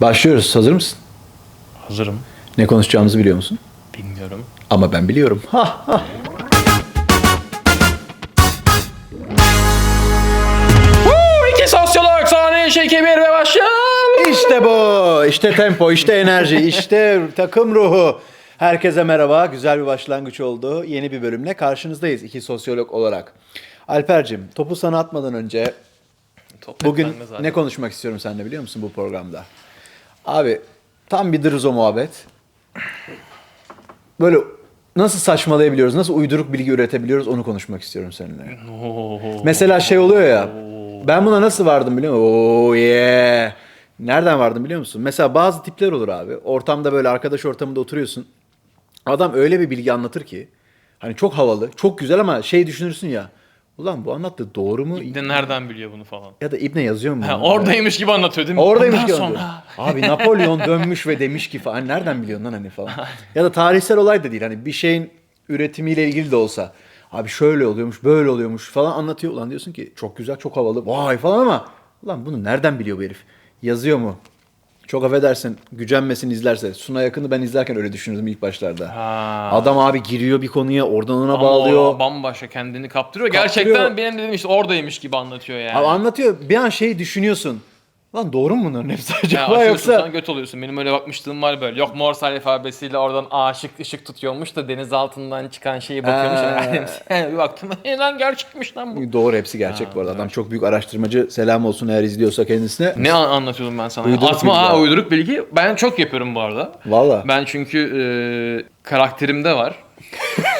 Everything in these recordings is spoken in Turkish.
Başlıyoruz. Hazır mısın? Hazırım. Ne konuşacağımızı biliyor musun? Bilmiyorum. Ama ben biliyorum. Ha ha. İki sosyolog sahne şekemir ve başlayalım. İşte bu. İşte tempo, işte enerji, işte takım ruhu. Herkese merhaba. Güzel bir başlangıç oldu. Yeni bir bölümle karşınızdayız iki sosyolog olarak. Alper'cim topu sana atmadan önce Top bugün ne konuşmak istiyorum seninle biliyor musun bu programda? Abi tam bir dırzo muhabbet. Böyle nasıl saçmalayabiliyoruz, nasıl uyduruk bilgi üretebiliyoruz onu konuşmak istiyorum seninle. Mesela şey oluyor ya. Ben buna nasıl vardım biliyor musun? Oo yeah. Nereden vardım biliyor musun? Mesela bazı tipler olur abi. Ortamda böyle arkadaş ortamında oturuyorsun. Adam öyle bir bilgi anlatır ki. Hani çok havalı, çok güzel ama şey düşünürsün ya. Ulan bu anlattığı doğru mu? De nereden biliyor bunu falan. Ya da İbne yazıyor mu? Ha, bunu? oradaymış gibi anlatıyor değil mi? Oradaymış Ondan ki sonra. Abi Napolyon dönmüş ve demiş ki falan. Nereden biliyorsun lan hani falan. ya da tarihsel olay da değil. Hani bir şeyin üretimiyle ilgili de olsa. Abi şöyle oluyormuş, böyle oluyormuş falan anlatıyor. Ulan diyorsun ki çok güzel, çok havalı. Vay falan ama ulan bunu nereden biliyor bu herif? Yazıyor mu? Çok affedersin gücenmesin izlerse. Suna yakını ben izlerken öyle düşünürdüm ilk başlarda. Ha. Adam abi giriyor bir konuya oradan ona Ama bağlıyor. o bambaşka kendini kaptırıyor. Kaptırıyor. Gerçekten benim dediğim işte oradaymış gibi anlatıyor yani. Abi anlatıyor bir an şey düşünüyorsun. Lan doğru mu bunların hepsi Yani acaba açıyorsun yoksa? sonra göt oluyorsun. Benim öyle bakmışlığım var böyle. Yok Morse alfabesiyle oradan A ışık tutuyormuş da deniz altından çıkan şeyi bakıyormuş. Ha. Yani bir baktım "E lan gerçekmiş lan bu. Doğru hepsi gerçek bu arada. Adam çok büyük araştırmacı. Selam olsun eğer izliyorsa kendisine. Ne an- anlatıyordum ben sana? Uyduruk Atma bilgi ha abi. uyduruk bilgi. Ben çok yapıyorum bu arada. Valla. Ben çünkü e, karakterimde var.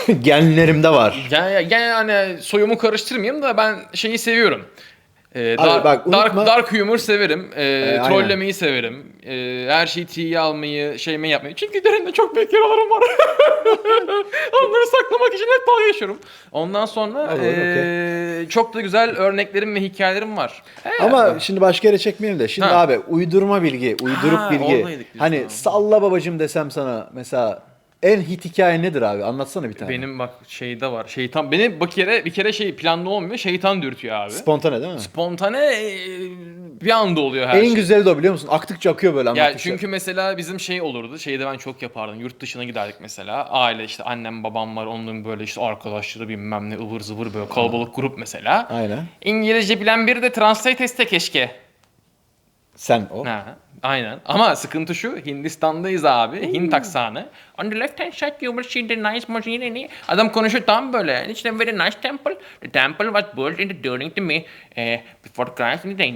Genlerimde var. Yani, yani hani soyumu karıştırmayayım da ben şeyi seviyorum. E, Abi dar- bak, dark, unutma- dark humor severim. E, aynen. trollemeyi severim. E, her şeyi tiye almayı, şeyme yapmayı. Çünkü derinde çok büyük yaralarım var. Onları saklamak için hep dalga geçiyorum. Ondan sonra Olur, e, çok da güzel örneklerim ve hikayelerim var. E, Ama şimdi başka yere çekmeyelim de. Şimdi Ha. abi uydurma bilgi, uyduruk Ha, bilgi. oradaydık biz, Hani tamam. salla babacım desem sana mesela en hit hikaye nedir abi? Anlatsana bir tane. benim bak şeyde var. Şeytan beni bir kere bir kere şey planlı olmuyor. Şeytan dürtüyor abi. Spontane değil mi? Spontane e, bir anda oluyor her en şey. güzeli de o biliyor musun? Aktıkça akıyor böyle Ya anlattıkça. çünkü mesela bizim şey olurdu. Şeyde ben çok yapardım. Yurt dışına giderdik mesela. Aile işte annem babam var. Onların böyle işte arkadaşları bilmem ne ıvır zıvır böyle kalabalık grup mesela. Aynen. İngilizce bilen biri de translate iste keşke. Sen o. Ha, aynen. Ama sıkıntı şu. Hindistan'dayız abi. Hint aksanı. On the left hand side you will see the nice machine. Adam konuşuyor tam böyle. It's a very nice temple. The temple was built in the, during the May, eh, before Christ in the in,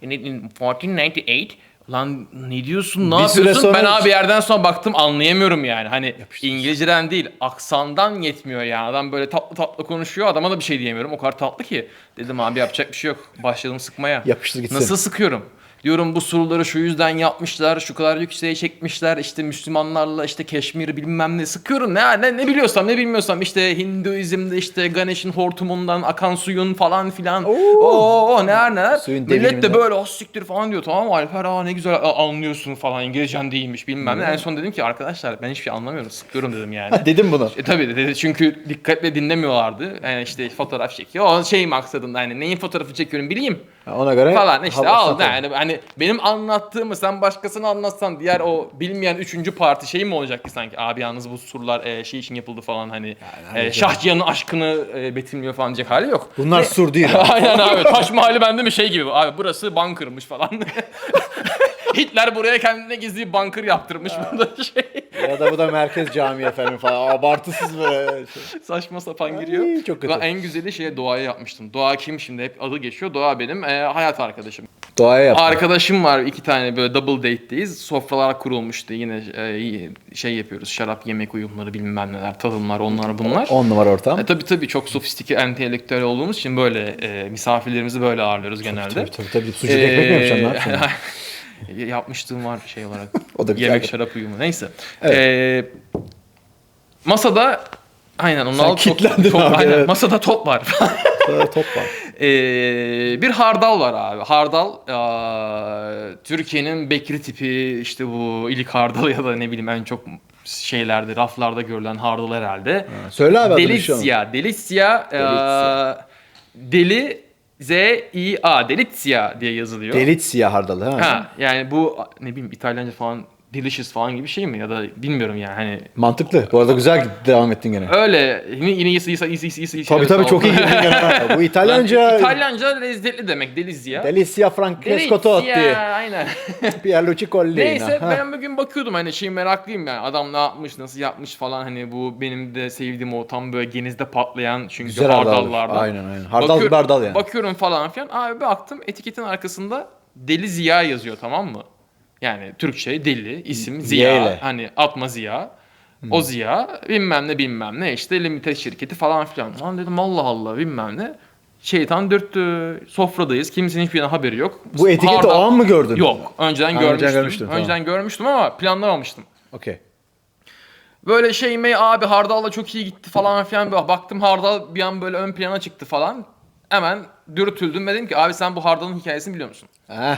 in, in 1498. Lan ne diyorsun ne Bir yapıyorsun? sonra- Ben abi yerden sonra baktım anlayamıyorum yani. Hani İngilizceden değil aksandan yetmiyor yani. Adam böyle tatlı tatlı konuşuyor. Adama da bir şey diyemiyorum. O kadar tatlı ki. Dedim abi yapacak bir şey yok. Başladım sıkmaya. Yapıştır gitsin. Nasıl sıkıyorum? Diyorum bu surları şu yüzden yapmışlar, şu kadar yükseğe çekmişler, işte Müslümanlarla işte Keşmir bilmem ne sıkıyorum. Ne, ne, ne biliyorsam ne bilmiyorsam işte Hinduizmde işte Ganesh'in hortumundan akan suyun falan filan. Oo, neler neler. Suyun Millet de böyle o siktir falan diyor. Tamam mı Alper aa ne güzel anlıyorsun falan İngilizcen değilmiş bilmem ne. En son dedim ki arkadaşlar ben hiçbir şey anlamıyorum sıkıyorum dedim yani. Dedim bunu. E tabii dedi çünkü dikkatle dinlemiyorlardı. Yani işte fotoğraf çekiyor. O şey maksadında hani neyin fotoğrafı çekiyorum bileyim Ona göre falan işte hava al satalım. Yani benim anlattığımı sen başkasına anlatsan diğer o bilmeyen üçüncü parti şey mi olacak ki sanki abi yalnız bu surlar e, şey için yapıldı falan hani e, Şahcihan'ın aşkını e, betimliyor falan diyecek hali yok. Bunlar sur değil. Aynen abi Taş Mahalli bende mi şey gibi abi burası bunkermış falan. Hitler buraya kendine gizli bunker yaptırmış bunda şey. ya da bu da merkez cami efendim falan. Abartısız böyle. şey. Saçma sapan giriyor. çok kötü. Ben en güzeli şeye Doğa'ya yapmıştım. Doğa kim şimdi hep adı geçiyor. Doğa benim e, hayat arkadaşım. Doğaya yap. Arkadaşım var iki tane böyle double date'teyiz. Sofralar kurulmuştu yine e, şey yapıyoruz. Şarap yemek uyumları bilmem neler tadımlar onlar bunlar. 10 numara ortam. E, tabii tabii çok sofistike entelektüel olduğumuz için böyle e, misafirlerimizi böyle ağırlıyoruz genelde. Tabii tabii tabii. Sucuk ekmek mi yapacaksın? Ne Ee, yapacaksın? Yapmışlığım var şey olarak. O da güzel. Yemek şarap uyumu. Neyse. Evet. Ee, masada aynen onu Sen al top, kitlendin top- abi, aynen, evet. masada top var. Sonra top var. Ee, bir hardal var abi. Hardal Türkiye'nin Bekri tipi işte bu ilik hardalı ya da ne bileyim en çok şeylerde raflarda görülen hardal herhalde. Söyle abi. Delicia. Delicia. Delicia. deli D-L-I-Z-I-A. Delizia diye yazılıyor. Delit siyah hardalı ha. Ha yani bu ne bileyim İtalyanca falan delicious falan gibi bir şey mi ya da bilmiyorum yani hani Mantıklı. Bu arada güzel devam ettin gene. öyle yine yine iyisi iyisi iyisi iyisi iyisi Tabii tabii çok iyi gene. ha. Bu İtalyanca İtalyanca lezzetli demek delizia. Delicia Francesco Totti. Delizia, aynen. Pierluigi Collina. Neyse Ha. ben bugün bakıyordum hani şey meraklıyım yani adam ne yapmış nasıl yapmış falan hani bu benim de sevdiğim o tam böyle genizde patlayan çünkü Güzel hardal. hardallardan. Aynen aynen. Hardal bir hardal yani. Bakıyorum falan filan abi baktım etiketin arkasında Deli Ziya yazıyor tamam mı? Yani Türkçe deli isim Ziya ile. hani atma Ziya. O Ziya bilmem ne bilmem ne işte limited şirketi falan filan. Lan dedim Allah Allah bilmem ne. Şeytan dürttü. Sofradayız. Kimsenin hiçbir haberi yok. Bu etiketi Hardal- o an mı gördün? Yok. Önceden Ha, önceden görmüştüm. görmüştün, tamam. önceden görmüştüm ama planlamamıştım. Okey. Böyle şey mi abi Hardal'la çok iyi gitti falan filan. Böyle baktım Hardal bir an böyle ön plana çıktı falan. Hemen dürtüldüm dedim ki abi sen bu Hardal'ın hikayesini biliyor musun? Heh.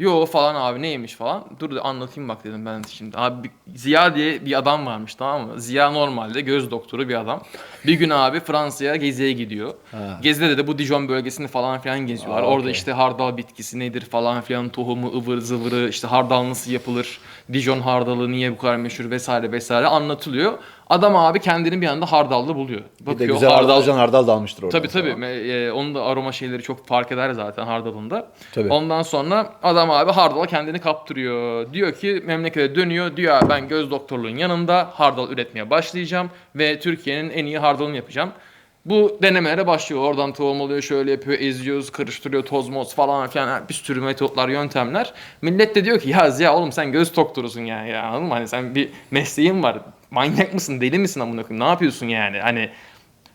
Yo falan abi neymiş falan. Dur da anlatayım bak dedim ben şimdi. Abi Ziya diye bir adam varmış tamam mı? Ziya normalde göz doktoru bir adam. Bir gün abi Fransa'ya geziye gidiyor. Ha. Gezide de bu Dijon bölgesini falan filan geziyorlar. Aa, Orada işte hardal bitkisi nedir falan filan tohumu ıvır zıvırı işte hardal nasıl yapılır? Dijon hardalı niye bu kadar meşhur vesaire vesaire anlatılıyor. Adam abi kendini bir anda hardalda buluyor. Bir de güzel hardalcan hardal da almıştır orada. Tabii tabii. E, onun da aroma şeyleri çok fark eder zaten hardalında. Tabii. Ondan sonra adam abi hardala kendini kaptırıyor. Diyor ki memlekete dönüyor. Diyor "Abi ben göz doktorluğun yanında hardal üretmeye başlayacağım. Ve Türkiye'nin en iyi hardalını yapacağım. Bu denemelere başlıyor. Oradan tohum oluyor, şöyle yapıyor, eziyoruz, karıştırıyor, toz moz falan filan. Bir sürü metotlar, yöntemler. Millet de diyor ki ya Ziya oğlum sen göz doktorusun yani ya anladın mı? Hani sen bir mesleğin var. Manyak mısın, deli misin amına koyayım? Ne yapıyorsun yani? Hani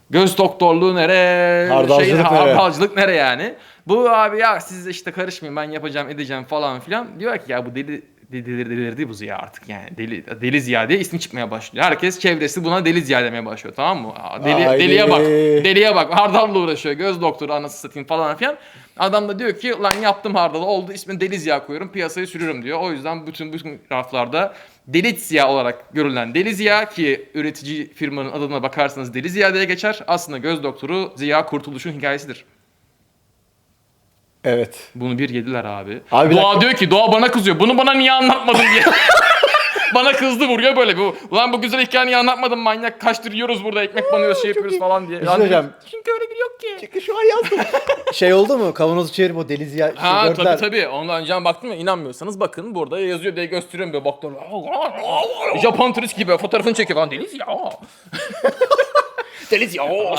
Göz doktorluğu nere? Hardalcılık şey, nere? Hardalcılık nere yani? Bu abi ya siz işte karışmayın ben yapacağım edeceğim falan filan. Diyor ki ya bu deli deli delirdi bu Ziya artık yani. Deli, deli Ziya diye ismi çıkmaya başlıyor. Herkes çevresi buna deli Ziya demeye başlıyor tamam mı? Aa, Deli, Haydi. deliye bak. Deliye bak. Hardalla uğraşıyor. Göz doktoru anası satayım falan filan. Adam da diyor ki lan yaptım hardalı oldu ismini Deli Ziya koyuyorum piyasaya sürüyorum diyor. O yüzden bütün bütün raflarda Deli Ziya olarak görülen Deli Ziya ki üretici firmanın adına bakarsanız Deli Ziya diye geçer. Aslında göz doktoru Ziya Kurtuluş'un hikayesidir. Evet. Bunu bir yediler abi. Abi Doğa diyor ki Doğa bana kızıyor. Bunu bana niye anlatmadın diye. bana kızdı vuruyor böyle. Bu, Ulan bu güzel hikayeyi niye anlatmadın manyak. Kaçtır yiyoruz burada ekmek banıyoruz şey yapıyoruz falan diye. Bir şey Lan söyleyeceğim. Çünkü öyle biri yok ki. Çünkü şu an yazdım. şey oldu mu? Kavanozu çevirip o deli ziya şey Ha gördüler. tabii tabii. Ondan önceden baktım ya inanmıyorsanız bakın burada yazıyor diye gösteriyorum böyle baktım. Japon turist gibi fotoğrafını çekiyor falan. Deliz ya. Deliz ya.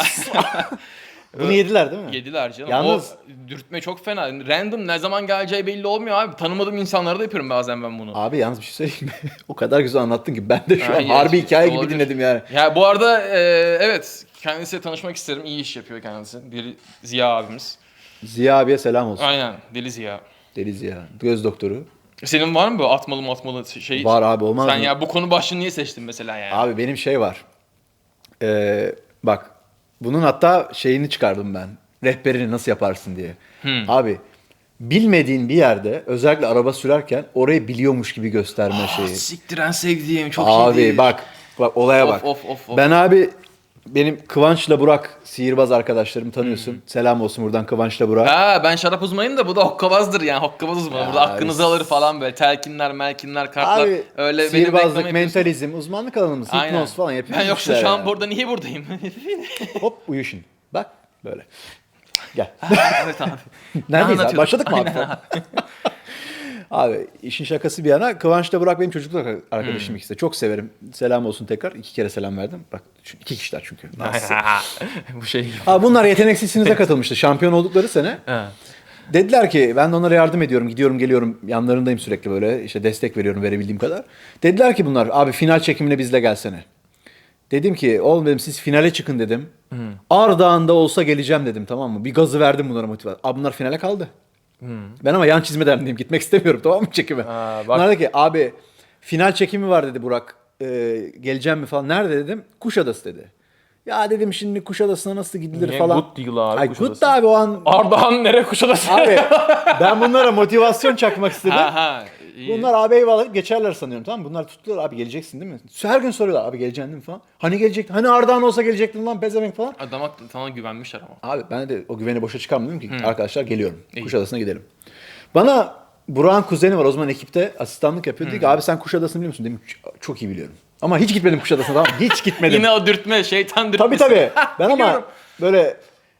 Bunu yediler değil mi? Yediler canım. Yalnız- O dürtme çok fena. Random ne zaman geleceği belli olmuyor abi. Tanımadığım insanlara da yapıyorum bazen ben bunu. Abi yalnız bir şey söyleyeyim mi? o kadar güzel anlattın ki ben de şu Ha, an harbi hikaye gibi olabilir. dinledim yani. Ya bu arada e, evet kendisiyle tanışmak isterim. İyi iş yapıyor kendisi. Bir Ziya abimiz. Ziya abiye selam olsun. Aynen Deli Ziya. Deli Ziya. Göz doktoru. Senin var mı böyle atmalı mı atmalı şey? Var abi olmaz Sen mı? ya bu konu başlığını niye seçtin mesela yani? Abi benim şey var. Ee, bak bunun hatta şeyini çıkardım ben. Rehberini nasıl yaparsın diye. Hmm. Abi bilmediğin bir yerde özellikle araba sürerken orayı biliyormuş gibi gösterme Ah, şeyi. siktir en sevdiğim çok Abi iyiydi. bak bak olaya Of, bak. of, of, of. Ben abi benim Kıvanç'la Burak sihirbaz arkadaşlarımı tanıyorsun. Selam olsun buradan Kıvanç'la Burak. Ha ben şarap uzmanıyım da bu da hokkabazdır yani hokkabaz uzmanı. Burada Ya hakkınızı biz- alır falan böyle telkinler, melkinler, kartlar. Abi öyle benim sihirbazlık, mentalizm, uzmanlık alanımız, Aynen. hipnoz falan yapıyoruz. Ben yoksa şu an yani. burada niye buradayım? Hop uyuşun. Bak böyle. Gel. evet abi. Neredeyiz abi? Başladık mı abi? Aynen Abi işin şakası bir yana Kıvanç'la Burak benim çocukluk arkadaşım Hmm. ikisi de. Çok severim. Selam olsun tekrar. İki kere selam verdim. Bak iki kişiler çünkü. Bu şey. Abi bunlar yeteneksizsinize katılmıştı. Şampiyon oldukları sene. Dediler ki ben de onlara yardım ediyorum. Gidiyorum geliyorum. Yanlarındayım sürekli böyle. işte destek veriyorum verebildiğim kadar. Dediler ki bunlar abi final çekimine bizle gelsene. Dedim ki oğlum dedim siz finale çıkın dedim. Ardahan'da olsa geleceğim dedim tamam mı? Bir gazı verdim bunlara motivasyon. Abi bunlar finale kaldı. Ben ama yan çizme derdindeyim. Gitmek istemiyorum tamam mı çekime? Ha, bak. Bunlar dedi ki abi final çekimi var dedi Burak. Ee, geleceğim mi falan. Nerede dedim? Kuşadası dedi. Ya dedim şimdi Kuşadası'na nasıl gidilir Ne falan. good deal abi Ay Kuşadası. good da abi o an Ardahan nere Kuşadası? Abi ben bunlara motivasyon çakmak istedim. ha ha. İyi. Bunlar abi eyvallah geçerler sanıyorum tamam mı? Bunlar tuttular abi geleceksin değil mi? Her gün soruyorlar abi geleceksin değil mi falan. Hani gelecektin? Hani Ardahan olsa gelecektin lan pezevenk falan. Adama sana güvenmişler ama. Abi ben de o güveni boşa çıkarmadım ki. Arkadaşlar geliyorum. İyi. Kuşadası'na gidelim. Bana Burak'ın kuzeni var o zaman ekipte asistanlık yapıyor. Dedi ki abi sen Kuşadası'nı biliyor musun? "Ç- çok iyi biliyorum. Ama hiç gitmedim Kuşadası'na tamam mı? Hiç gitmedim. Yine o dürtme, şeytan dürtmesi. tabii tabii. Ben ama Biliyorum. böyle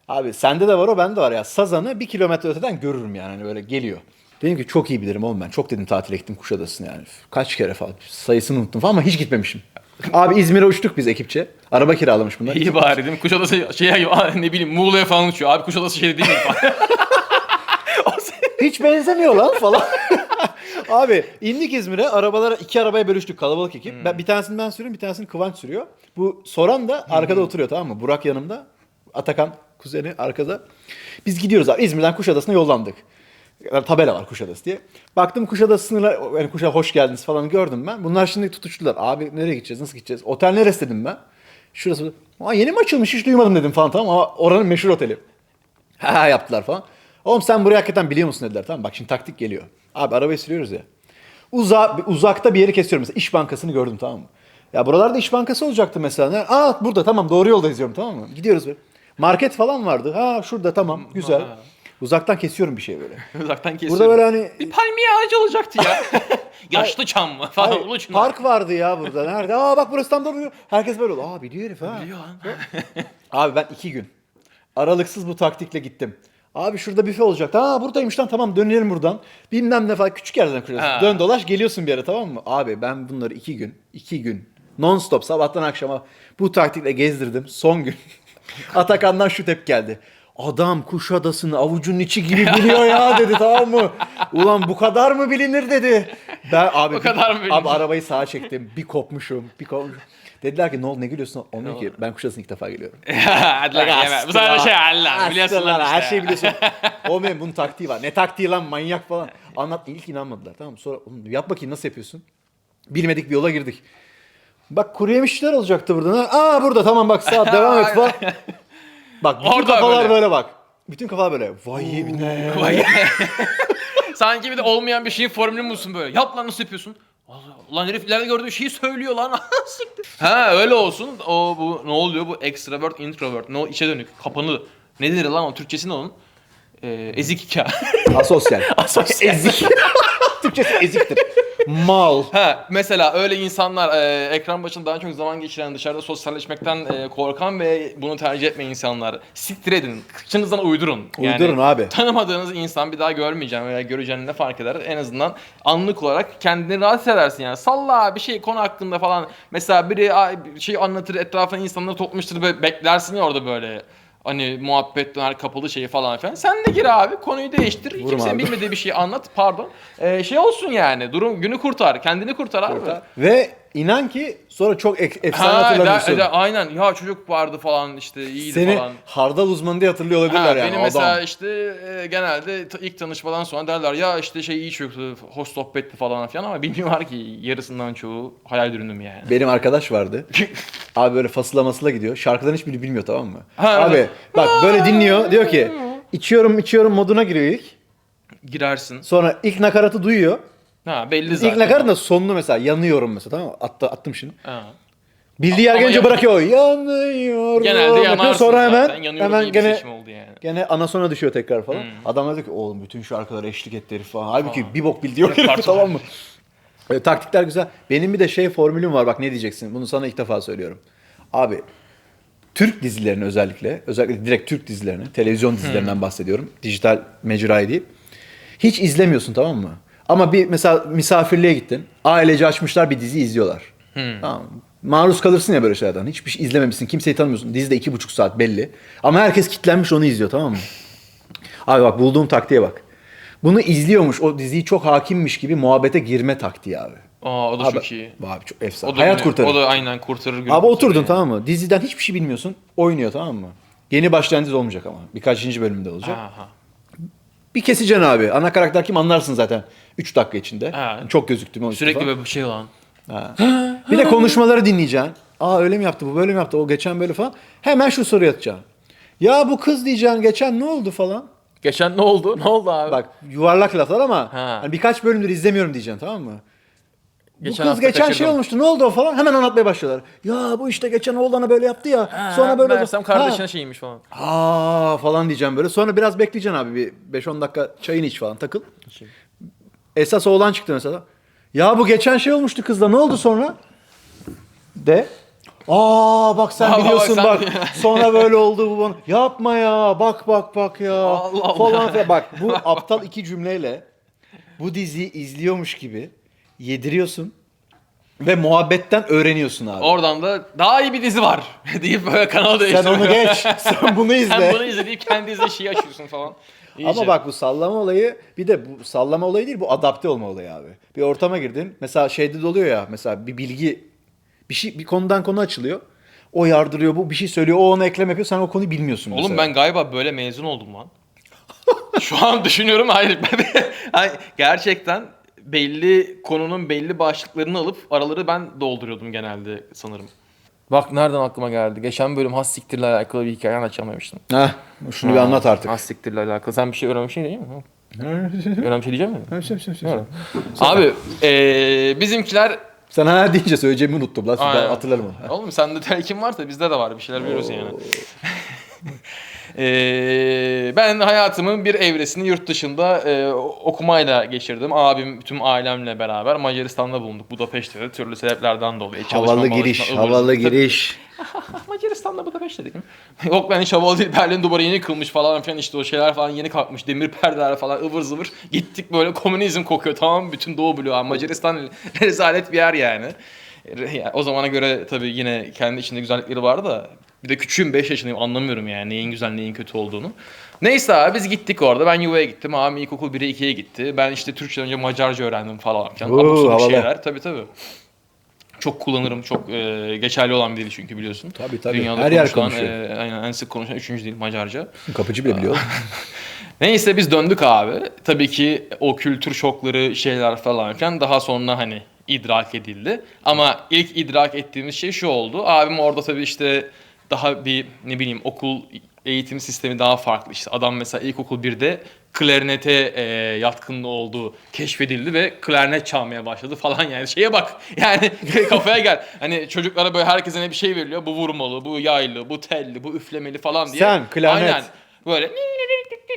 abi sende de var o bende var ya. Sazan'ı bir kilometre öteden görürüm yani hani böyle geliyor. Dedim ki çok iyi bilirim oğlum ben. Çok dedim tatile gittim Kuşadası'na yani. Kaç kere falan. Sayısını unuttum falan ama hiç gitmemişim. Abi İzmir'e uçtuk biz ekipçe. Araba kiralamış bunlar. İyi bari değil mi? Kuşadası şey ne bileyim Muğla'ya falan uçuyor. Abi Kuşadası şey değil mi falan. Hiç benzemiyor lan falan. Abi indik İzmir'e arabalara iki arabaya bölüştük kalabalık ekip. Ben, bir tanesini ben sürüyorum bir tanesini Kıvanç sürüyor. Bu soran da arkada oturuyor tamam mı? Burak yanımda. Atakan kuzeni arkada. Biz gidiyoruz abi İzmir'den Kuşadası'na yollandık. Tabela var Kuşadası diye. Baktım Kuşadası sınırla, yani Kuşa hoş geldiniz falan gördüm ben. Bunlar şimdi tutuştular. Abi nereye gideceğiz, nasıl gideceğiz? Otel neresi dedim ben. Şurası. Aa, yeni mi açılmış hiç duymadım dedim falan tamam ama oranın meşhur oteli. Ha yaptılar falan. Oğlum sen burayı hakikaten biliyor musun dediler tamam bak şimdi taktik geliyor. Abi arabayı sürüyoruz ya. Uza, uzakta bir yeri kesiyorum mesela İş Bankası'nı gördüm tamam mı? Ya buralarda İş Bankası olacaktı mesela. Aa burada tamam doğru yoldayız diyorum tamam mı? Gidiyoruz böyle. Market falan vardı. Ha şurada tamam güzel. Ha. Uzaktan kesiyorum bir şey böyle. Uzaktan kesiyorum. Burada böyle hani Bir palmiye ağacı olacaktı ya. Yaşlı çam mı falan. Hayır, park vardı ya burada. Nerede? Aa bak burası tam da duruyor. Herkes böyle oldu. Aa biliyor herif ha. Biliyor lan. Abi ben iki gün aralıksız bu taktikle gittim. Abi şurada büfe olacak. Aa buradaymış lan tamam dönelim buradan. Bilmem ne falan küçük yerden kuruyorsun. Ha. Dön dolaş geliyorsun bir yere tamam mı? Abi ben bunları iki gün, iki gün non stop sabahtan akşama bu taktikle gezdirdim. Son gün Atakan'dan şu tep geldi. Adam Kuşadası'nı avucunun içi gibi biliyor ya dedi tamam mı? Ulan bu kadar mı bilinir dedi. Ben abi Bu kadar mı bilinir? Abi arabayı sağa çektim. Bir kopmuşum, bir kopmuşum. Dediler ki ne oldu ne gülüyorsun? Onun ki ben Kuşadası'na ilk defa geliyorum. Yeme. Bu sefer şey Allah. Biliyorsun lan işte. Her şeyi biliyorsun. o benim bunun taktiği var. Ne taktiği lan manyak falan. Anlat ilk inanmadılar tamam mı? Sonra oğlum yap bakayım nasıl yapıyorsun? Bilmedik bir yola girdik. Bak kuru yemişçiler olacaktı burada. Aa burada tamam bak saat devam et falan. Bak bütün Orada kafalar böyle. böyle. bak. Bütün kafalar böyle. Vay ne? Vay. Sanki bir de olmayan bir şeyin formülü musun böyle? Yap lan nasıl yapıyorsun? Allah, Ulan herif ileride gördüğü şeyi söylüyor lan. Siktir. ha öyle olsun. O bu ne oluyor bu extrovert introvert. Ne o içe dönük, kapalı. Ne denir lan o Türkçesi ne onun? Ee, ezik hikaye. Asosyal. Asosyal. Ezik. Türkçesi eziktir. Mal. Ha mesela öyle insanlar e, ekran başında daha çok zaman geçiren, dışarıda sosyalleşmekten e, korkan ve bunu tercih etmeyen insanlar. Siktir edin. Kıçınızdan uydurun. Uydurun abi. Tanımadığınız insan bir daha görmeyeceğim veya göreceğin ne fark eder? En azından anlık olarak kendini rahat hissedersin yani. Salla bir şey konu hakkında falan. Mesela biri şey anlatır etrafına insanları toplamıştır böyle beklersin ya orada böyle. Hani muhabbet döner kapalı şeyi falan filan. Sen de gir abi konuyu değiştir. Vurma Kimsenin abi. bilmediği bir şeyi anlat pardon. Ee, şey olsun yani durum günü kurtar. Kendini kurtar abi. Ve inan ki sonra çok ek- efsane Ha, hatırlamıyorsun. da, da, aynen ya çocuk vardı falan işte iyiydi Seni falan. hardal uzmanı diye hatırlıyor olabilirler Ha, yani. benim mesela adam. işte e, genelde t- ilk tanışmadan sonra derler ya işte şey iyi çocuktu, hoş sohbetti falan filan ama bilmiyorlar ki yarısından çoğu hayal ürünüm yani. Benim arkadaş vardı. Abi böyle fasıla masıla gidiyor. Şarkıların hiçbirini bilmiyor tamam mı? Ha, Abi evet. bak böyle dinliyor. Diyor ki içiyorum içiyorum moduna giriyor ilk. Girersin. Sonra ilk nakaratı duyuyor. Ha belli zaten. İlk nakaratın da sonunu mesela yanıyorum mesela tamam mı? Attı, attım şimdi. Ha. Bildiği yer Ama gelince bırakıyor. Yanıyorum. Genelde yapıyor. yanarsın Sonra hemen zaten. Yanıyorum hemen iyi bir gene seçim oldu yani. gene anasona düşüyor tekrar falan. Hmm. Adam diyor ki oğlum bütün şarkılara eşlik etti herif falan. Halbuki bir bok bildi yok Repertuar. herif tamam mı? E, taktikler güzel. Benim bir de şey formülüm var bak ne diyeceksin. Bunu sana ilk defa söylüyorum. Abi Türk dizilerini özellikle, özellikle direkt Türk dizilerini, televizyon dizilerinden bahsediyorum. Dijital mecrayı değil. Hiç izlemiyorsun tamam mı? Ama bir mesela misafirliğe gittin. Ailece açmışlar bir dizi izliyorlar. Tamam mı? Maruz kalırsın ya böyle şeylerden. Hiçbir şey izlememişsin. Kimseyi tanımıyorsun. Dizi de iki buçuk saat belli. Ama herkes kitlenmiş onu izliyor tamam mı? Abi bak bulduğum taktiğe bak. Bunu izliyormuş, o diziyi çok hakimmiş gibi muhabbete girme taktiği abi. Aa o da Abi, çok iyi. Abi çok efsane. O da Hayat günü- kurtarır. O da aynen kurtarır. Abi kurtarır oturdun yani. tamam mı? Diziden hiçbir şey bilmiyorsun. Oynuyor tamam mı? Yeni başlayan dizi olmayacak ama. Birkaçıncı bölümde olacak. Aha. Bir keseceksin abi. Ana karakter kim anlarsın zaten. 3 dakika içinde. Ha. Çok gözüktü mü? Sürekli böyle bir şey olan. Ha. Bir de konuşmaları dinleyeceksin. Aa öyle mi yaptı bu böyle mi yaptı o geçen böyle falan. Hemen şu soruyu atacaksın. Ya bu kız diyeceksin geçen ne oldu falan. Geçen ne oldu? Ne oldu abi? Bak yuvarlak laflar ama Ha. hani birkaç bölümdür izlemiyorum diyeceksin tamam mı? Geçen bu kız hafta geçen şey kaçırdım. olmuştu ne oldu o falan hemen anlatmaya başlıyorlar. Ya bu işte geçen oğlana böyle yaptı ya Ha, sonra böyle oldu. meğersem kardeşine Ha. şeymiş falan. Aa falan diyeceğim böyle. Sonra biraz bekleyeceksin abi bir 5-10 dakika çayını iç falan takıl. Esas oğlan çıktı mesela. Ya bu geçen şey olmuştu kızla ne oldu sonra? De. Aa bak sen Aa, bak biliyorsun sen- bak. Sonra böyle oldu bu bana. Yapma ya bak bak bak ya. Allah Allah. Falan filan. Bak bu aptal iki cümleyle bu diziyi izliyormuş gibi yediriyorsun ve muhabbetten öğreniyorsun abi. Oradan da daha iyi bir dizi var deyip böyle kanal sen değiştiriyor. onu geç. Sen bunu izle. Sen bunu izle deyip kendi izle şeyi açıyorsun falan. İyice. Ama bak bu sallama olayı bir de bu sallama olayı değil bu adapte olma olayı abi. Bir ortama girdin. Mesela şeyde de oluyor ya mesela bir bilgi bir şey bir konudan konu açılıyor. O yardırıyor bu bir şey söylüyor o ona eklem yapıyor sen o konuyu bilmiyorsun Oğlum mesela. ben galiba böyle mezun oldum lan. Şu an düşünüyorum hayır. Hayır, gerçekten belli konunun belli başlıklarını alıp araları ben dolduruyordum genelde sanırım. Bak nereden aklıma geldi. Geçen bölüm has siktirle alakalı bir hikaye anlatamamıştım. Heh, şunu bir anlat artık. Has siktirle alakalı. Sen bir şey öğrenmişsin değil mi? Öğrenmiş şey diyeceğim mi? Sen Abi eee bizimkiler ha deyince söyleyeceğimi unuttum lan. Ben hatırlarım onu. Oğlum sende telkin varsa bizde de var. Bir şeyler biliyoruz yani. Ee, ben hayatımın bir evresini yurt dışında e, okumayla geçirdim. Abim tüm ailemle beraber Macaristan'da bulunduk. Budapeşte de türlü sebeplerden dolayı. Çalışma, Havalı giriş, ıvır havalı giriş. Macaristan'da Budapeşte dedim. Yok ben hiç havalı değil. Berlin duvarı yeni kılmış falan filan işte o şeyler falan yeni kalkmış. Demir perdeler falan ıvır zıvır. Gittik böyle komünizm kokuyor tamam? Bütün Doğu bloğu. Macaristan rezalet bir yer yani. Yani o zamana göre tabii yine kendi içinde güzellikleri vardı da bir de küçüğüm 5 yaşındayım anlamıyorum yani neyin güzel neyin kötü olduğunu. Neyse abi biz gittik orada. Ben yuvaya gittim. Abim ilkokul 1'e 2'ye gitti. Ben işte Türkçeden önce Macarca öğrendim falan filan. Oo, şeyler. Tabii tabii. Çok kullanırım. Çok e, geçerli olan bir dil çünkü biliyorsun. Tabii, tabii. Dünyada Her yer konuşuyor. e, aynen en sık konuşulan üçüncü dil Macarca. Kapıcı bile biliyor. Neyse biz döndük abi. Tabii ki o kültür şokları şeyler falan filan daha sonra hani idrak edildi. Ama ilk idrak ettiğimiz şey şu oldu. Abim orada tabii işte daha bir ne bileyim okul eğitim sistemi daha farklı. İşte adam mesela ilkokul 1'de klarnete e, yatkınlığı olduğu keşfedildi ve klarnet çalmaya başladı falan yani şeye bak yani kafaya gel hani çocuklara böyle herkese ne bir şey veriliyor bu vurmalı bu yaylı bu telli bu üflemeli falan diye Sen, klarnet. Aynen. Böyle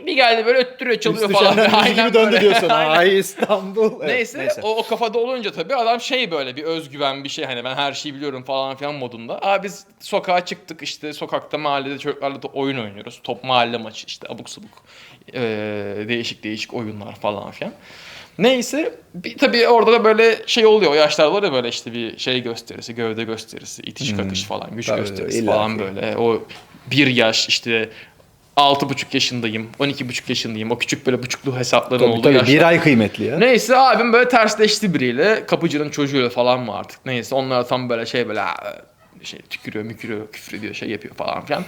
bir geldi böyle öttürüyor çalıyor Üst falan. müziği gibi döndü böyle. diyorsun. Aynen. Ay İstanbul. Evet, Neyse, O, o kafada olunca tabii adam şey böyle bir özgüven bir şey hani ben her şeyi biliyorum falan filan modunda. Abi biz sokağa çıktık işte sokakta mahallede çocuklarla da oyun oynuyoruz. Top mahalle maçı işte abuk subuk ee, değişik değişik oyunlar falan filan. Neyse bir, tabii orada da böyle şey oluyor o yaşlarda var ya böyle işte bir şey gösterisi gövde gösterisi itiş kakış falan güç Hmm. Tabii, gösterisi falan ki. böyle o bir yaş işte 6,5 yaşındayım, 12,5 yaşındayım. O küçük böyle buçuklu hesapların Tabii olduğu tabii yaşlar. bir ay kıymetli ya. Neyse abim böyle tersleşti biriyle. Kapıcının çocuğuyla falan mı artık neyse. Onlar tam böyle şey böyle şey tükürüyor mükürüyor küfür ediyor şey yapıyor falan filan.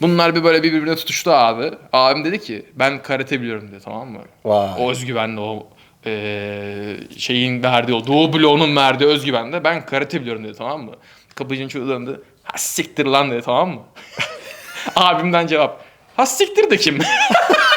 Bunlar bir böyle birbirine tutuştu abi. Abim dedi ki ben karate biliyorum dedi tamam mı? Vay. O özgüvenle o eee, şeyin verdiği o Doğu bloğunun verdiği özgüvenle ben karate biliyorum dedi tamam mı? Kapıcının çocuğu döndü. Ha siktir lan dedi tamam mı? Abimden cevap. Ha siktir de kim?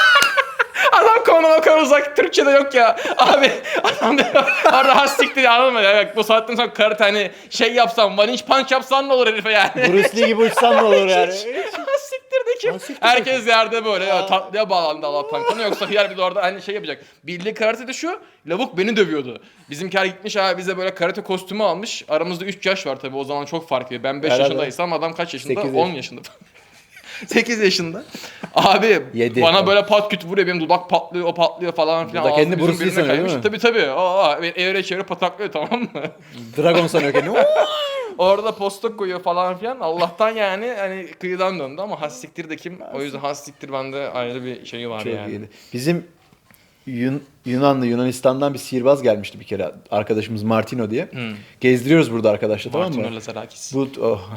Adam konu o kadar uzak. Türkçe'de yok ya. Abi adam da orada has siktir anladın mı? Ya, bak, bu saatten sonra karate hani şey yapsam, one inch punch yapsan ne olur herife yani? Bruce Lee gibi uçsan ne olur yani. has siktir de kim? De Herkes yerde böyle ya tatlıya bağlandı Allah'tan konu yoksa yer bir de orada hani şey yapacak. Bildiği karate de şu, lavuk beni dövüyordu. Bizimkiler gitmiş abi bize böyle karate kostümü almış. Aramızda 3 yaş var tabii o zaman çok fark ediyor. Ben 5 Herhalde. yaşındaysam adam kaç yaşında? Sekiz 10 yaş. yaşında. 8 yaşında. Abi Yedi. bana böyle pat küt vuruyor benim dudak patlıyor o patlıyor falan filan. Dudak kendi Bruce Lee sanıyor, kaymış. değil mi? Tabii tabii. Aa, beni evre çevre pataklıyor tamam mı? Dragon sanıyor kendini. Orada postok koyuyor falan filan. Allah'tan yani hani kıyıdan döndü ama hassiktir de kim? O yüzden hassiktir bende ayrı bir şeyi var Çok yani. iyiydi. Bizim Yun- Yunanlı Yunanistan'dan bir sihirbaz gelmişti bir kere arkadaşımız Martino diye. Gezdiriyoruz burada arkadaşlar tamam mı? Martino Lazarakis. Bu oh.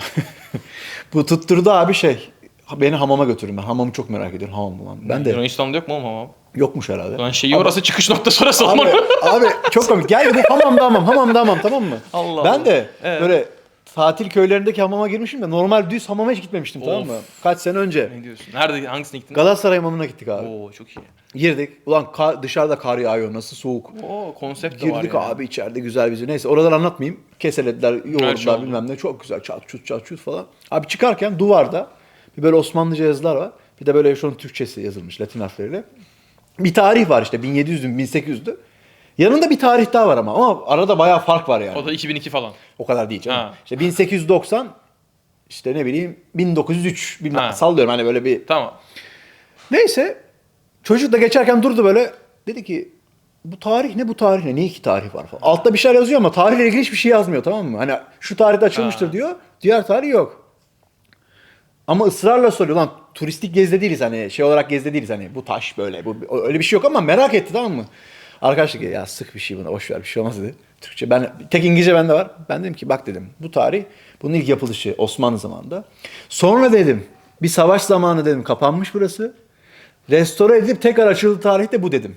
bu tutturdu abi şey. Beni hamama götürün ben. Hamamı çok merak ediyorum. Hamam mı lan? Ben de Yunanistan'da yok mu oğlum hamam? yokmuş herhalde. Lan şeyi orası çıkış noktası orası Abi, abi çok komik. Gel bu hamamda hamam, hamamda hamam tamam mı? Allah ben Allah. de Evet. böyle tatil köylerindeki hamama girmişim de normal düz hamama hiç gitmemiştim tamam mı? Kaç sene önce. Ne diyorsun? Nerede? Hangisine gittin? Galatasaray hamamına gittik abi. Oo çok iyi. Girdik. Ulan kar- dışarıda kar yağıyor nasıl soğuk. Oo konsept de var Girdik ya. abi içeride güzel bizi. Neyse oraları anlatmayayım. Keselediler, Her şey yoğurdular oldu. bilmem ne. Çok güzel çat çut çat çut falan. Abi çıkarken duvarda bir böyle Osmanlıca yazılar var. Bir de böyle şunun Türkçesi yazılmış Latin harfleriyle. Bir tarih var işte 1700'lü 1800'lü. Yanında bir tarih daha var ama ama arada bayağı fark var yani. O da 2002 falan. O kadar değil canım. Ha. İşte 1890 işte ne bileyim 1903 bilmem Ha. sallıyorum hani böyle bir Tamam. Neyse çocuk da geçerken durdu böyle. Dedi ki bu tarih ne bu tarih ne? Niye iki tarih var falan. Altta bir şeyler yazıyor ama tarihle ilgili hiçbir şey yazmıyor tamam mı? Hani şu tarihte açılmıştır Ha. diyor. Diğer tarih yok. Ama ısrarla soruyor lan turistik gezde değiliz hani şey olarak gezde değiliz hani bu taş böyle bu öyle bir şey yok ama merak etti tamam mı? Arkadaş dedi ya sık bir şey buna boş ver bir şey olmaz dedi. Türkçe ben tek İngilizce bende var. Ben dedim ki bak dedim bu tarih bunun ilk yapılışı Osmanlı zamanında. Sonra dedim bir savaş zamanı dedim kapanmış burası. Restore edilip tekrar açıldığı tarih de bu dedim.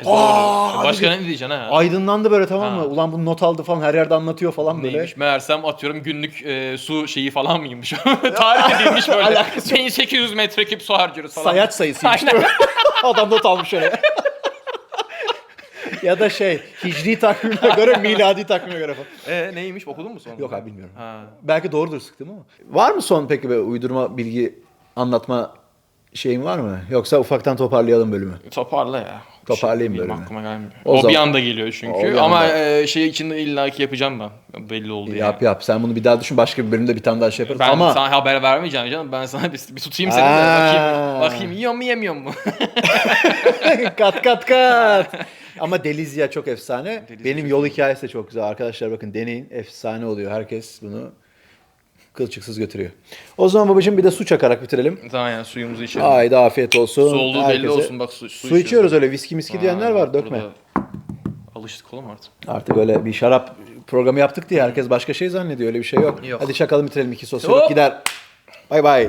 E, doğru. Aa, Başka dedi. ne diyeceksin ha? Aydınlandı böyle tamam mı? Ha. Ulan bunu not aldı falan her yerde anlatıyor falan böyle. Neymiş? Meğersem atıyorum günlük e, su şeyi falan mıymış? Tarih edilmiş böyle. Alakası 1800 metreküp su harcıyoruz falan. Sayaç sayısıymış mi? Adam not almış öyle. ya da şey hicri takvime göre miladi takvime göre falan. E neymiş? Okudun mu sonra? Yok abi bilmiyorum. Ha. Belki doğrudur sıktım ama. Var mı son peki böyle uydurma bilgi anlatma şeyin var mı? Yoksa ufaktan toparlayalım bölümü. Toparla ya. Toparlayayım Benim bölümü. aklıma gelmiyor. O O, bir zaman- anda geliyor çünkü. O bir Ama e, şey içinde illaki yapacağım ben. Belli oldu yani. Yap yap. Sen bunu bir daha düşün. Başka bir bölümde bir tane daha şey yaparız. Ben ama sana haber vermeyeceğim canım. Ben sana bir, bir tutayım seni. Bakayım, bakayım yiyor mu yemiyor mu? kat kat kat. Ama Delizya çok efsane. Delizya Benim yol hikayesi de çok güzel. Arkadaşlar bakın deneyin. Efsane oluyor. Herkes bunu Kılçıksız götürüyor. O zaman babacığım bir de su çakarak bitirelim. Tamam yani suyumuzu içelim. Haydi afiyet olsun. Su olduğu belli olsun bak su, su, Su içiyoruz öyle viski miski diyenler var dökme. Alıştık oğlum artık. Artık öyle bir şarap programı yaptık diye herkes başka şey zannediyor. Öyle bir şey yok. Yok. Hadi çakalım bitirelim iki sosyal gider. Bay bay.